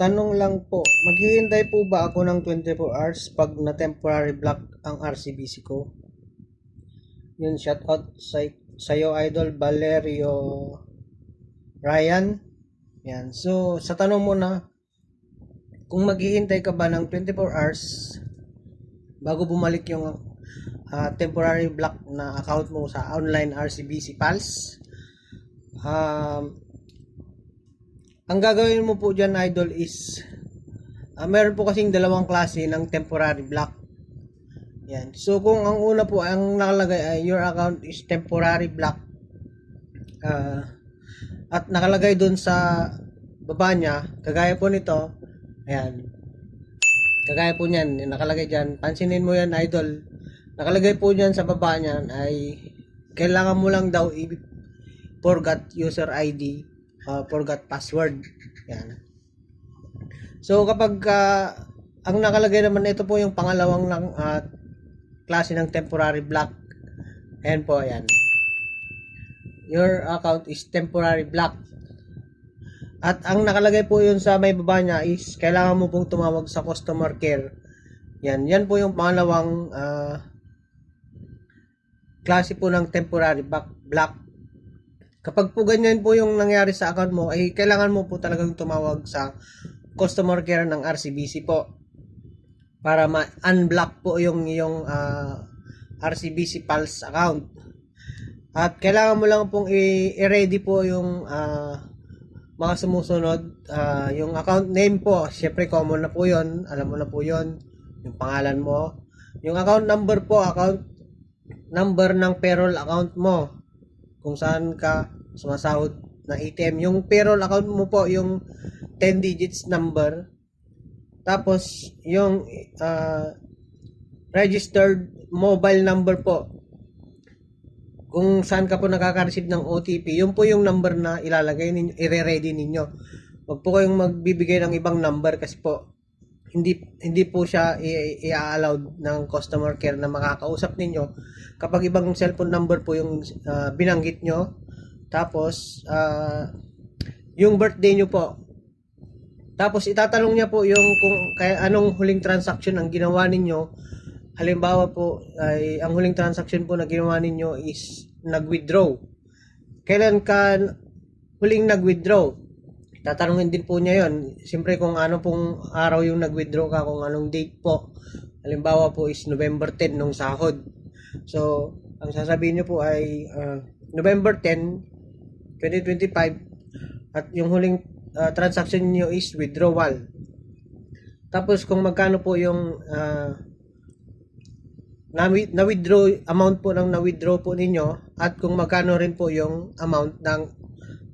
Tanong lang po, maghihintay po ba ako ng 24 hours pag na temporary block ang RCBC ko? Yun, shout out sa sa'yo, Idol Valerio Ryan. Yan. So, sa tanong mo na, kung maghihintay ka ba ng 24 hours bago bumalik yung ah, temporary block na account mo sa online RCBC Pulse, um, ang gagawin mo po dyan, idol, is ah, meron po kasing dalawang klase ng temporary block. Yan. So, kung ang una po, ang nakalagay ay your account is temporary block. Ah, at nakalagay dun sa baba niya, kagaya po nito, ayan, kagaya po niyan, nakalagay dyan, pansinin mo yan, idol, nakalagay po niyan sa baba niyan ay kailangan mo lang daw i forgot user ID uh, forgot password. Yan. So kapag uh, ang nakalagay naman ito po yung pangalawang lang uh, klase ng temporary block. Ayan po ayan. Your account is temporary block. At ang nakalagay po yun sa may baba niya is kailangan mo pong tumawag sa customer care. Yan yan po yung pangalawang ah, klase po ng temporary block. Kapag po ganyan po yung nangyari sa account mo, ay kailangan mo po talagang tumawag sa customer care ng RCBC po para ma-unblock po yung yung ah, RCBC Pulse account. At kailangan mo lang pong i-ready po yung ah, mga sumusunod. Ah, yung account name po, syempre common na po yon Alam mo na po yon Yung pangalan mo. Yung account number po, account number ng payroll account mo kung saan ka sumasahod na ATM. Yung payroll account mo po, yung 10 digits number. Tapos, yung ah, registered mobile number po. Kung saan ka po nakaka-receive ng OTP, yun po yung number na ilalagay ninyo, ire-ready ninyo. Huwag po kayong magbibigay ng ibang number kasi po hindi hindi po siya i-allowed ng customer care na makakausap ninyo. Kapag ibang cellphone number po yung ah, binanggit nyo tapos ah, yung birthday nyo po tapos itatanong niya po yung kung kaya anong huling transaction ang ginawa ninyo. Halimbawa po ay ang huling transaction po na ginawa ninyo is nag-withdraw. Kailan ka huling nag-withdraw tatanungin din po niya yon siyempre kung ano pong araw yung nag-withdraw ka kung anong date po. Halimbawa po is November 10 nung sahod. So ang sasabihin niyo po ay ah, November 10 2025 at yung huling ah, transaction niyo is withdrawal. Tapos kung magkano po yung ah, na, na withdraw amount po ng na withdraw po ninyo at kung magkano rin po yung amount ng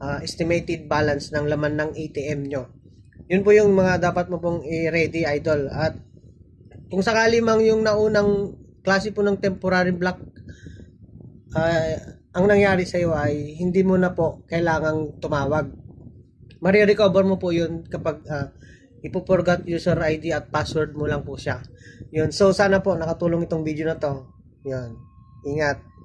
ah, estimated balance ng laman ng ATM nyo. Yun po yung mga dapat mo pong i-ready idol at kung sakali mang yung naunang klase po ng temporary block ah, ang nangyari sa iyo ay hindi mo na po kailangang tumawag. Mari-recover mo po yun kapag ah, ipo-forgot user ID at password mo lang po siya. Yun. So sana po nakatulong itong video na to. Yun. Ingat.